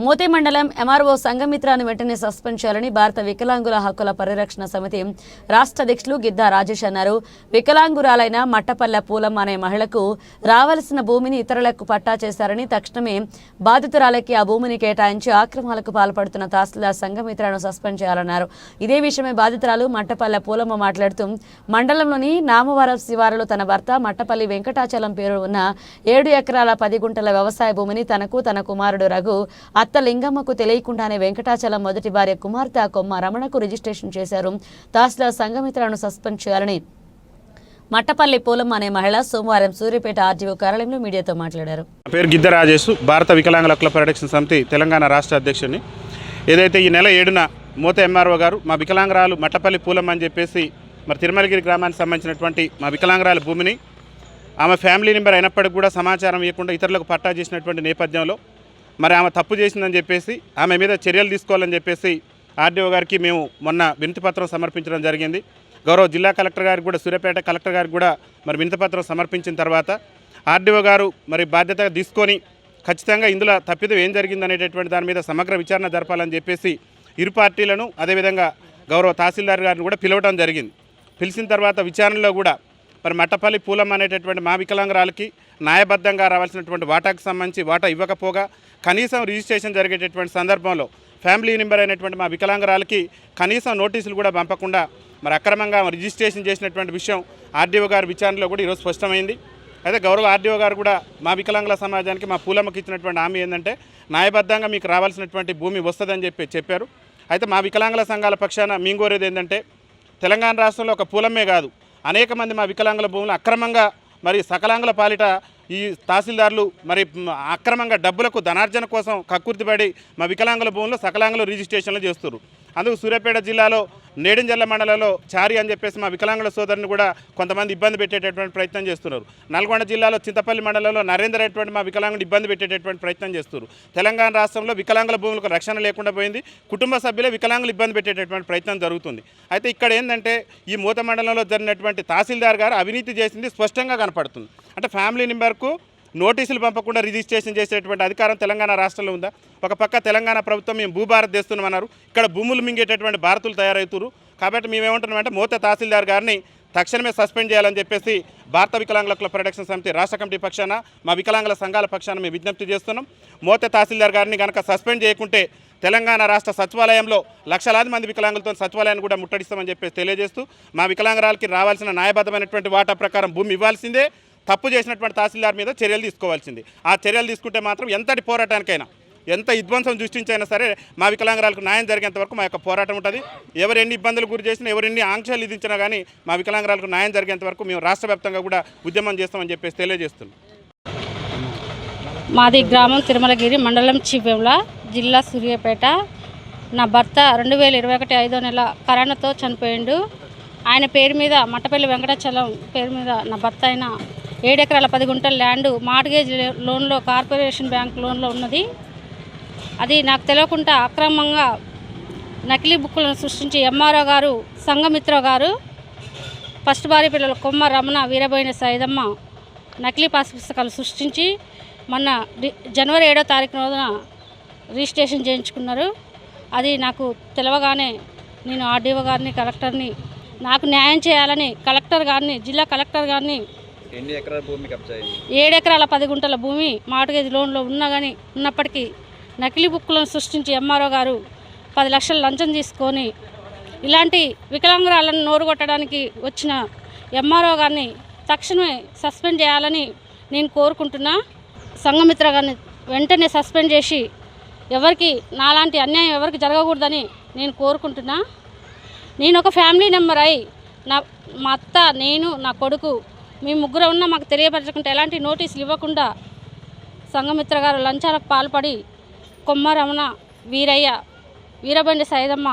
మోతే మండలం ఎంఆర్ఓ సంఘమిత్రాను వెంటనే సస్పెండ్ చేయాలని భారత వికలాంగుల హక్కుల పరిరక్షణ సమితి రాష్ట్ర అధ్యక్షులు గిద్దా రాజేష్ అన్నారు. వికలాంగురాలైన మట్టపల్లె పూలమ్మ అనే మహిళకు రావలసిన భూమిని ఇతరులకు పట్టా చేశారని తక్షణమే బాధితురాలకి ఆ భూమిని కేటాయించి ఆక్రమాలకు పాల్పడుతున్న తహసీల్దార్ సంఘమిత్రను సస్పెండ్ చేయాలన్నారు. ఇదే విషయమై బాధితురాలు మట్టపల్లె పూలమ్మ మాట్లాడుతూ మండలంలోని నామవరం శివారులో తన భర్త మట్టపల్లి వెంకటాచలం పేరు ఉన్న ఏడు ఎకరాల పది గుంటల వ్యవసాయ భూమిని తనకు తన కుమారుడు రఘు అత్త లింగమ్మకు తెలియకుండానే వెంకటాచలం మొదటి భార్య కుమార్తె కొమ్మ రమణకు రిజిస్ట్రేషన్ చేశారు. తహసీల్దార్ సంఘమిత్రను సస్పెండ్ చేయాలని మట్టపల్లి పూలమ్మ అనే మహిళ సోమవారం సూర్యపేట ఆర్టీఓ కార్యాలయంలో మీడియాతో మాట్లాడారు. పేరు గిద్ద రాజేష్. భారత వికలాంగుల క్లబ్ పరిరక్షణ సమితి తెలంగాణ రాష్ట్ర అధ్యక్షుడిని. ఏదైతే ఈ నెల ఏడున మూత ఎంఆర్ఓ గారు మా వికలాంగురాలు మట్టపల్లి పూలమ్మ అని చెప్పేసి మరి తిరుమలగిరి గ్రామానికి సంబంధించినటువంటి మా వికలాంగురాల భూమిని ఆమె ఫ్యామిలీ మెంబర్ అయినప్పటికీ కూడా సమాచారం ఇవ్వకుండా ఇతరులకు పట్టా చేసినటువంటి నేపథ్యంలో మరి ఆమె తప్పు చేసిందని చెప్పేసి ఆమె మీద చర్యలు తీసుకోవాలని చెప్పేసి ఆర్డీఓ గారికి మేము మొన్న వినతిపత్రం సమర్పించడం జరిగింది. గౌరవ జిల్లా కలెక్టర్ గారికి కూడా సూర్యాపేట కలెక్టర్ గారికి కూడా మరి వినతిపత్రం సమర్పించిన తర్వాత ఆర్డీఓ గారు మరి బాధ్యత తీసుకొని ఖచ్చితంగా ఇందులో తప్పిదం ఏం జరిగింది అనేటటువంటి దాని మీద సమగ్ర విచారణ జరపాలని చెప్పేసి ఇరు పార్టీలను అదేవిధంగా గౌరవ తహసీల్దార్ గారిని కూడా పిలవడం జరిగింది. పిలిచిన తర్వాత విచారణలో కూడా మరి మట్టపల్లి పూలమ్మ అనేటటువంటి మా వికలాంగురాలకి న్యాయబద్ధంగా రావాల్సినటువంటి వాటాకు సంబంధించి వాటా ఇవ్వకపోగా కనీసం రిజిస్ట్రేషన్ జరిగేటటువంటి సందర్భంలో ఫ్యామిలీ మెంబర్ అయినటువంటి మా వికలాంగరాలకి కనీసం నోటీసులు కూడా పంపకుండా మరి అక్రమంగా రిజిస్ట్రేషన్ చేసినటువంటి విషయం ఆర్డీఓ గారి విచారణలో కూడా ఈరోజు స్పష్టమైంది. అయితే గౌరవ ఆర్డీఓ గారు కూడా మా వికలాంగుల సమాజానికి మా పూలమ్మకి ఇచ్చినటువంటి హామీ ఏంటంటే న్యాయబద్ధంగా మీకు రావాల్సినటువంటి భూమి వస్తుందని చెప్పి చెప్పారు. అయితే మా వికలాంగుల సంఘాల పక్షాన మేము కోరేది ఏంటంటే తెలంగాణ రాష్ట్రంలో ఒక పూలమ్మే కాదు అనేక మంది మా వికలాంగుల భూములు అక్రమంగా మరి సకలాంగుల పాలిట ఈ తహసీల్దార్లు మరి అక్రమంగా డబ్బులకు ధనార్జన కోసం కక్కుర్తిపడి మా వికలాంగుల భూముల్లో సకలాంగుల రిజిస్ట్రేషన్లు చేస్తున్నారు అందుకు సూర్యాపేట జిల్లాలో నేడింజల్ల మండలంలో చారి అని చెప్పేసి మా వికలాంగుల సోదరుని కూడా కొంతమంది ఇబ్బంది పెట్టేటటువంటి ప్రయత్నం చేస్తున్నారు. నల్గొండ జిల్లాలో చింతపల్లి మండలంలో నరేందర్ అటువంటి మా వికలాంగుడు ఇబ్బంది పెట్టేటటువంటి ప్రయత్నం చేస్తున్నారు. తెలంగాణ రాష్ట్రంలో వికలాంగుల భూములకు రక్షణ లేకుండా పోయింది. కుటుంబ సభ్యులే వికలాంగులు ఇబ్బంది పెట్టేటటువంటి ప్రయత్నం జరుగుతుంది. అయితే ఇక్కడ ఏంటంటే ఈ మూత మండలంలో జరిగినటువంటి తహసీల్దార్ గారు అవినీతి చేసింది స్పష్టంగా కనపడుతుంది. అంటే ఫ్యామిలీ మెంబర్కు నోటీసులు పంపకుండా రిజిస్ట్రేషన్ చేసేటువంటి అధికారం తెలంగాణ రాష్ట్రంలో ఉందా? ఒక పక్క తెలంగాణ ప్రభుత్వం మేము భూభారత్ తెస్తున్నామన్నారు ఇక్కడ భూములు మింగేటటువంటి భారతులు తయారవుతున్నారు. కాబట్టి మేమేమంటున్నామంటే మోత తహసీల్దార్ గారిని తక్షణమే సస్పెండ్ చేయాలని చెప్పేసి భారత వికలాంగుల హక్కుల పరిరక్షణ సమితి రాష్ట్ర కమిటీ పక్షాన మా వికలాంగుల సంఘాల పక్షాన మేము విజ్ఞప్తి చేస్తున్నాం. మోత తహసీల్దార్ గారిని కనుక సస్పెండ్ చేయకుంటే తెలంగాణ రాష్ట్ర సచివాలయంలో లక్షలాది మంది వికలాంగులతో సచివాలయాన్ని కూడా ముట్టడిస్తామని చెప్పేసి తెలియజేస్తూ మా వికలాంగురాలకి రావాల్సిన న్యాయబద్ధమైనటువంటి వాటా ప్రకారం భూమి ఇవ్వాల్సిందే. తప్పు చేసినటువంటి తహసీల్దార్ మీద చర్యలు తీసుకోవాల్సింది. ఆ చర్యలు తీసుకుంటే మాత్రం ఎంతటి పోరాటానికైనా ఎంత విధ్వంసం సృష్టించైనా సరే మా వికలాంగరాలకు న్యాయం జరిగేంత వరకు మా యొక్క పోరాటం ఉంటుంది. ఎవరు ఎన్ని ఇబ్బందులు గురి చేసినా ఎవరు ఎన్ని ఆంక్షలు విధించినా కానీ మా వికలాంగరాలకు న్యాయం జరిగేంత వరకు మేము రాష్ట్ర కూడా ఉద్యమం చేస్తామని చెప్పేసి తెలియజేస్తున్నాం. మాది గ్రామం తిరుమలగిరి మండలం చివెంల జిల్లా సూర్యాపేట. నా భర్త రెండు వేల ఇరవై ఒకటి ఐదో నెల కరోనాతో చనిపోయిండు. ఆయన పేరు మీద మట్టపల్లి వెంకటాచలం పేరు మీద నా భర్త అయిన ఏడెకరాల పది గుంటల ల్యాండ్ మార్గేజ్ లోన్లో కార్పొరేషన్ బ్యాంక్ లోన్లో ఉన్నది. అది నాకు తెలియకుండా అక్రమంగా నకిలీ బుక్కులను సృష్టించి ఎంఆర్ఓ గారు సంఘమిత్ర గారు ఫస్ట్ భార్య పిల్లలు కొమ్మ రమణ వీరబోయిన సైదమ్మ నకిలీ పాస్ పుస్తకాలు సృష్టించి మొన్న జనవరి ఏడో తారీఖు రోజున రిజిస్ట్రేషన్ చేయించుకున్నారు. అది నాకు తెలవగానే నేను ఆర్డీఓ గారిని కలెక్టర్ని నాకు న్యాయం చేయాలని కలెక్టర్ గారిని జిల్లా కలెక్టర్ గారిని ఎన్ని ఎకరాల భూమి కబ్జా అయింది? ఏడెకరాల పది గుంటల భూమి మార్గేజ్ లోన్లో ఉన్నా కానీ ఉన్నప్పటికీ నకిలీ బుక్కులను సృష్టించి ఎంఆర్ఓ గారు పది లక్షలు లంచం తీసుకొని ఇలాంటి వికలాంగురాలను నోరు కొట్టడానికి వచ్చిన ఎంఆర్ఓ గారిని తక్షణమే సస్పెండ్ చేయాలని నేను కోరుకుంటున్నా. సంఘమిత్ర గారిని వెంటనే సస్పెండ్ చేసి ఎవరికి నాలాంటి అన్యాయం ఎవరికి జరగకూడదని నేను కోరుకుంటున్నా. నేను ఒక ఫ్యామిలీ నెంబర్ అయి నా మా అత్త నేను నా కొడుకు మీ ముగ్గురు ఉన్న మాకు తెలియపరచకుండా ఎలాంటి నోటీసులు ఇవ్వకుండా సంఘమిత్ర గారు లంచాలకు పాల్పడి కొమ్మ వీరయ్య వీరబండి సైదమ్మ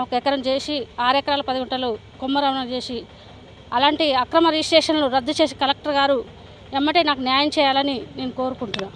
ఒక ఎకరం చేసి ఆరు ఎకరాల పది గుంటలు కొమ్మ చేసి అలాంటి అక్రమ రిజిస్ట్రేషన్లు రద్దు చేసి కలెక్టర్ గారు ఎమ్మటే నాకు న్యాయం చేయాలని నేను కోరుకుంటున్నాను